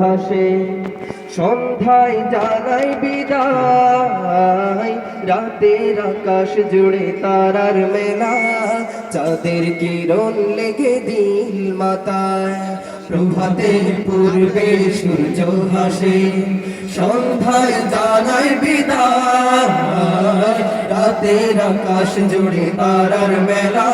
হাসে সন্ধ্যায় জানাই বিদায়। রাতের আকাশ জুড়ে তারার মেলা। চাঁদের কিরণ লেগে দিল মাতায় প্রভাতে পূর্বে সূর্য হাসে সন্ধ্যায় জানাই বিদায়। রাতের আকাশ জুড়ে তারার মেলা।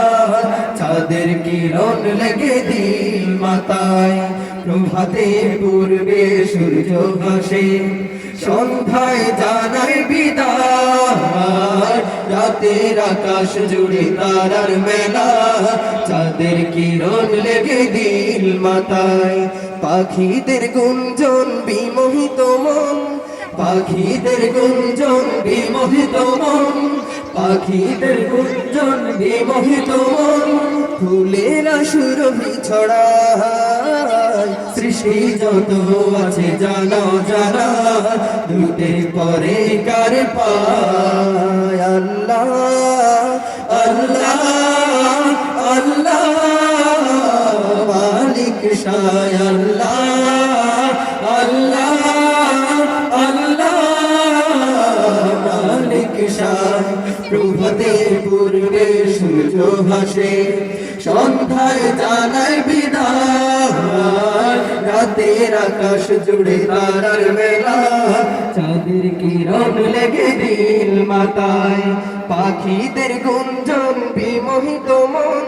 চাঁদের কিরণ লেগে দিল মাতায় প্রভাতে পূর্বে সূর্য ভাসে। সন্ধ্যায় জানাই বিদায়। রাতের আকাশ জুড়ে তারার মেলা। চাঁদের কিরণ লেগে দিল মাতায় পাখিদের গুঞ্জন বিমোহিত মন। পাখিদের গুঞ্জন বিমোহিত মন, পাখিদের গুঞ্জন বিমোহিত মন, ফুলেরা সুরভি ছড়ায়, সৃষ্টি যত আছে জানা জানা দুটে পরে কার পায়। আল্লাহ আল্লাহ আল্লাহ, মালিক শায় আল্লাহ। হাসে সন্ধ্যায় জানায় বিদায়। আকাশ জুড়ে তারার মেলা, চাঁদের কিরণ লেগে দিল মাতায় পাখিদের গুঞ্জন বিমোহিত মন,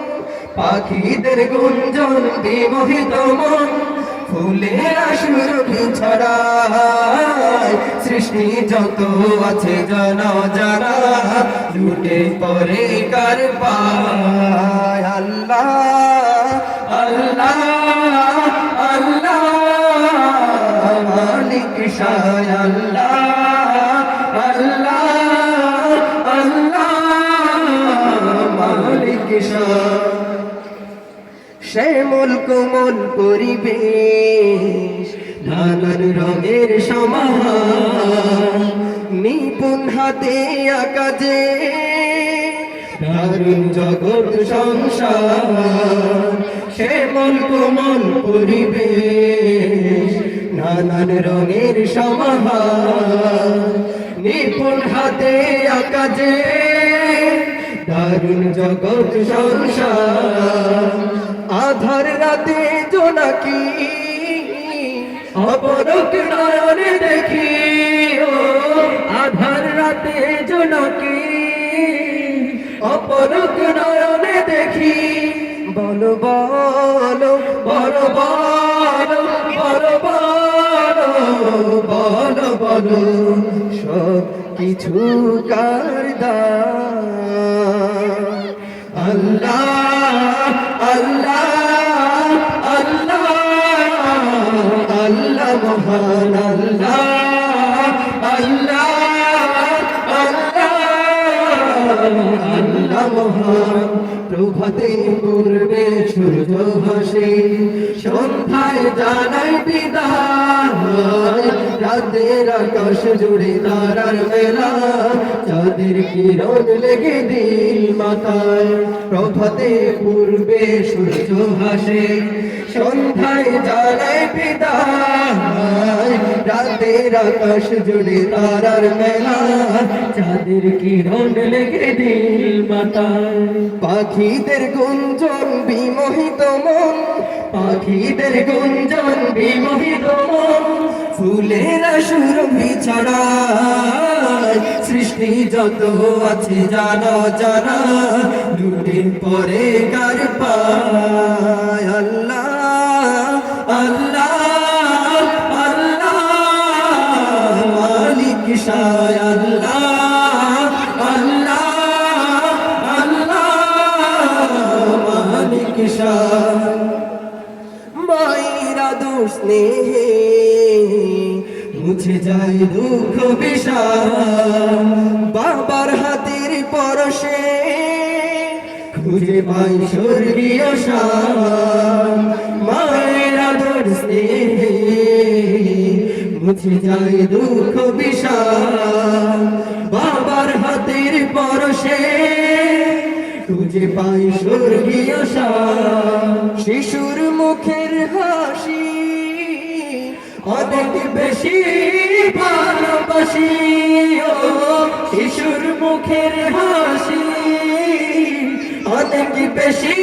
পাখিদের গুঞ্জন বিমোহিত মন। ফুলের সুরভি ছড়ায় সৃষ্টি যত আছে জন যারা লুটে পরে কার আল্লাহ আল্লাহ আল্লাহ, মালিক শায় আল্লাহ। শ্যামল কোমল পরিবেশ, নানান রঙের সমাহার, নিপুণ হাতে আকাজে দারুণ জগৎ সংসার শ্যামল কোমল পরিবেশ, নানান রঙের সমাহার, নিপুণ হাতে আকাজে দারুণ জগৎ সংসার। আধার রাতে জোনাকি অপরক নয়নে দেখি। আধার রাতে জোনাকি অপরক নয়নে দেখি। বলো বলো বড় বলো বড় বলো বলো বলো। সব কিছু কারদার আল্লাহ আল্লাহ আল্লাহ আল্লাহ মহান আল্লাহ আল্লাহ প্রভাতে পূর্বে সূর্য হাসে সন্ধ্যায় জানাই বিদায়। রাতের আকাশ জুড়ে তারার মেলা চাঁদের কিরণ লেগে দিল মাথায়। প্রভাতে পূর্বে সূর্য হাসে সন্ধ্যায় জানায় পিতা রাতের আকাশ জুড়ে তারার মেলা, চাঁদের কিরণ লেগে দিল মাতায় পাখিদের গুঞ্জন বিমোহিত মন, পাখিদের গুঞ্জন বিমোহিত মন, ফুলের সুরভি ছড়ায় সৃষ্টি যত আছে জানা জানা লুটিন পরে কার পায়? আল্লাহ আল্লাহ আল্লাহ, মালিক শায় আল্লাহ মায়েরা দোষ স্নেহে মুছে যায় দুঃখ বিষাদ। বাবার হাতের পরশে খুঁজে পাই স্বর্গীয় শান মায়ের আদর স্নেহে মুছে যায় দুঃখ বিষাদ। বাবার হাতের পরশে খুঁজে পাই স্বর্গীয় শান শিশুর মুখের হাসি অনেক বেশি ভালোবাসি শিশুর মুখের হাসি। অনেক বেশি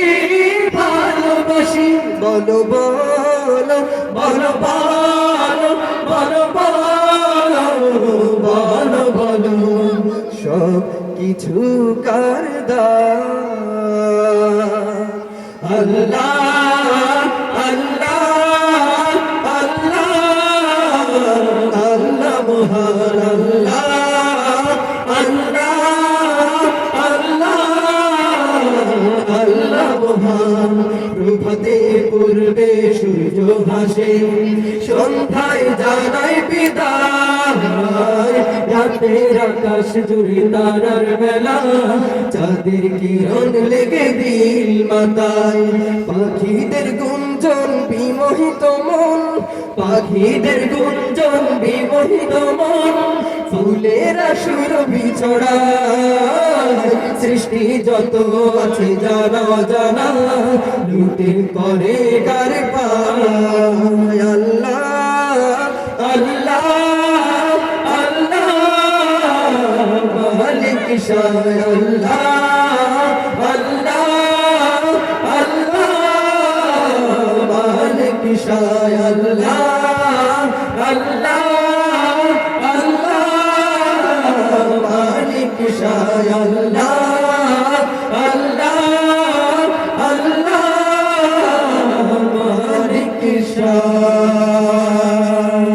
ভালোবাসি, বলো বলো বলো বলো বলো বলো বলো সব কিছু কার দা আল্লাহ পূর্বে সূর্য ভাসে। সন্ধ্যায় জানাই বিদায়। রাতের আকাশ জুড়ে তারার মেলা। চাঁদের কিরণ লেগে দিল মাতায়। পাখিদের মন পাখিদের গুঞ্জন বিমোহিত মন, ফুলেরা সুর বিছড়া। সৃষ্টি যত আছে জানা জানা লুটে করে কার পায়। আল্লাহ আল্লাহ আল্লাহ, মালিক আল্লাহ আল্লাহ বিষয় আল্লাহ আল্লাহ